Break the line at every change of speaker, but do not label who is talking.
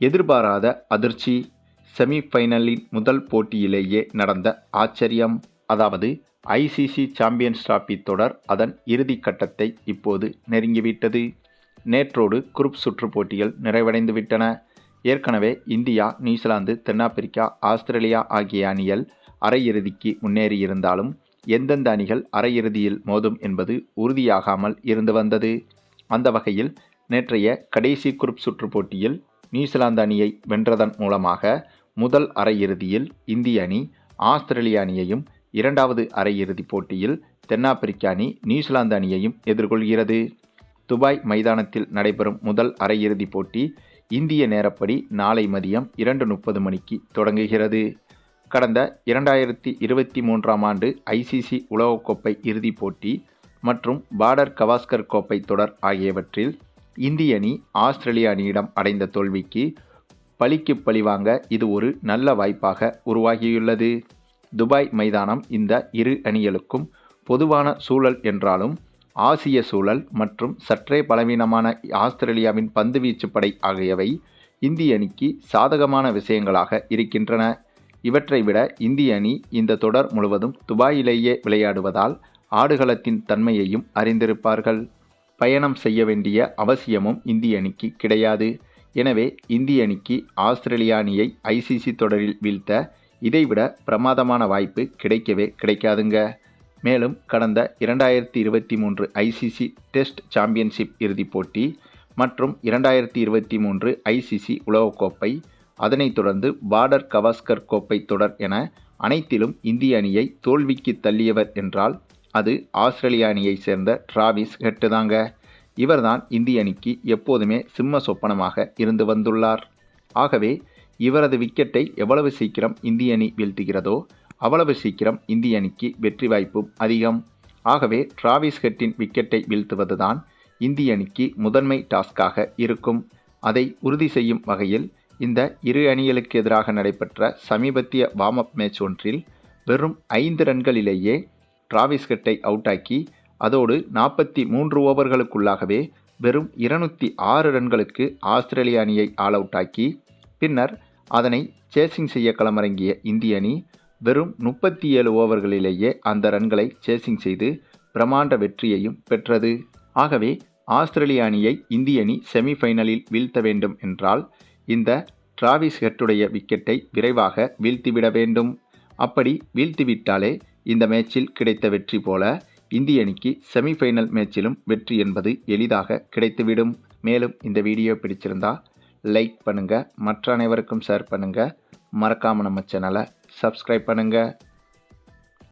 எதிர்பாராத அதிர்ச்சி செமிஃபைனலின் முதல் போட்டியிலேயே நடந்த ஆச்சரியம். அதாவது ஐசிசி சாம்பியன்ஸ் டிராபி தொடர் அதன் இறுதி கட்டத்தை இப்போது நெருங்கிவிட்டது. நேற்றோடு குரூப் சுற்று போட்டிகள் நிறைவடைந்து விட்டன ஏற்கனவே இந்தியா நியூசிலாந்து தென்னாப்பிரிக்கா ஆஸ்திரேலியா ஆகிய அணிகள் அரையிறுதிக்கு முன்னேறியிருந்தாலும் எந்தெந்த அணிகள் அரையிறுதியில் மோதும் என்பது உறுதியாகாமல் இருந்து வந்தது. அந்த வகையில் நேற்றைய கடைசி குரூப் சுற்று போட்டியில் நியூசிலாந்து அணியை வென்றதன் மூலமாக முதல் அரையிறுதியில் இந்திய அணி ஆஸ்திரேலிய அணியையும் இரண்டாவது அரையிறுதிப் போட்டியில் தென்னாப்பிரிக்க அணி நியூசிலாந்து அணியையும் எதிர்கொள்கிறது. துபாய் மைதானத்தில் நடைபெறும் முதல் அரையிறுதிப் போட்டி இந்திய நேரப்படி நாளை மதியம் இரண்டு முப்பது மணிக்கு தொடங்குகிறது. கடந்த இரண்டாயிரத்தி இருபத்தி மூன்றாம் ஆண்டு ஐசிசி உலகக்கோப்பை இறுதிப் போட்டி மற்றும் பார்டர் கவாஸ்கர் கோப்பை தொடர் ஆகியவற்றில் இந்திய அணி ஆஸ்திரேலிய அணியிடம் அடைந்த தோல்விக்கு பழிக்கு பழிவாங்க இது ஒரு நல்ல வாய்ப்பாக உருவாகியுள்ளது. துபாய் மைதானம் இந்த இரு அணிகளுக்கும் பொதுவான சூழல் என்றாலும் ஆசிய சூழல் மற்றும் சற்றே பலவீனமான ஆஸ்திரேலியாவின் பந்துவீச்சு படை ஆகியவை இந்திய அணிக்கு சாதகமான விஷயங்களாக இருக்கின்றன. இவற்றை விட இந்திய அணி இந்த தொடர் முழுவதும் துபாயிலேயே விளையாடுவதால் ஆடுகளத்தின் தன்மையையும் அறிந்திருப்பார்கள். பயணம் செய்ய வேண்டிய அவசியமும் இந்திய அணிக்கு கிடையாது. எனவே இந்திய அணிக்கு ஆஸ்திரேலியா அணியை ஐசிசி தொடரில் வீழ்த்த இதைவிட பிரமாதமான வாய்ப்பு கிடைக்கவே கிடைக்காதுங்க. மேலும் கடந்த இரண்டாயிரத்தி இருபத்தி மூன்று ஐசிசி டெஸ்ட் சாம்பியன்ஷிப் இறுதிப் போட்டி மற்றும் இரண்டாயிரத்தி இருபத்தி மூன்று ஐசிசி உலகக்கோப்பை அதனைத் தொடர்ந்து பார்டர் கவாஸ்கர் கோப்பை தொடர் என அனைத்திலும் இந்திய அணியை தோல்விக்கு தள்ளியவர் என்றால் அது ஆஸ்திரேலிய அணியை சேர்ந்த டிராவிஸ் ஹெட்டு தாங்க. இவர்தான் இந்திய அணிக்கு எப்போதுமே சிம்ம சொப்பனமாக இருந்து வந்துள்ளார். ஆகவே இவரது விக்கெட்டை எவ்வளவு சீக்கிரம் இந்திய அணி வீழ்த்துகிறதோ அவ்வளவு சீக்கிரம் இந்திய அணிக்கு வெற்றி வாய்ப்பும் அதிகம். ஆகவே டிராவிஸ் ஹெட்டின் விக்கெட்டை வீழ்த்துவதுதான் இந்திய அணிக்கு முதன்மை டாஸ்காக இருக்கும். அதை உறுதி செய்யும் வகையில் இந்த இரு அணிகளுக்கு எதிராக நடைபெற்ற சமீபத்திய வார்ம் அப் மேட்ச் ஒன்றில் வெறும் ஐந்து ரன்களிலேயே டிராவிஸ் ஹெட்டை அவுட் ஆக்கி அதோடு நாற்பத்தி மூன்று ஓவர்களுக்குள்ளாகவே வெறும் இருநூற்றி ஆறு ரன்களுக்கு ஆஸ்திரேலிய அணியை ஆல் அவுட் ஆக்கி பின்னர் அதனை சேசிங் செய்ய களமிறங்கிய இந்திய அணி வெறும் முப்பத்தி ஏழு ஓவர்களிலேயே அந்த ரன்களை சேசிங் செய்து பிரமாண்ட வெற்றியையும் பெற்றது. ஆகவே ஆஸ்திரேலிய அணியை இந்திய அணி செமிஃபைனலில் வீழ்த்த வேண்டும் என்றால் இந்த டிராவிஸ் ஹெட்டுடைய விக்கெட்டை விரைவாக வீழ்த்திவிட வேண்டும். அப்படி வீழ்த்திவிட்டாலே இந்த மேட்சில் கிடைத்த வெற்றி போல இந்திய அணிக்கு செமிஃபைனல் மேட்சிலும் வெற்றி என்பது எளிதாக கிடைத்துவிடும். மேலும் இந்த வீடியோ பிடிச்சிருந்தா லைக் பண்ணுங்கள் மற்ற அனைவருக்கும் ஷேர் பண்ணுங்கள் மறக்காமல் நம்ம சேனலை சப்ஸ்கிரைப் பண்ணுங்கள்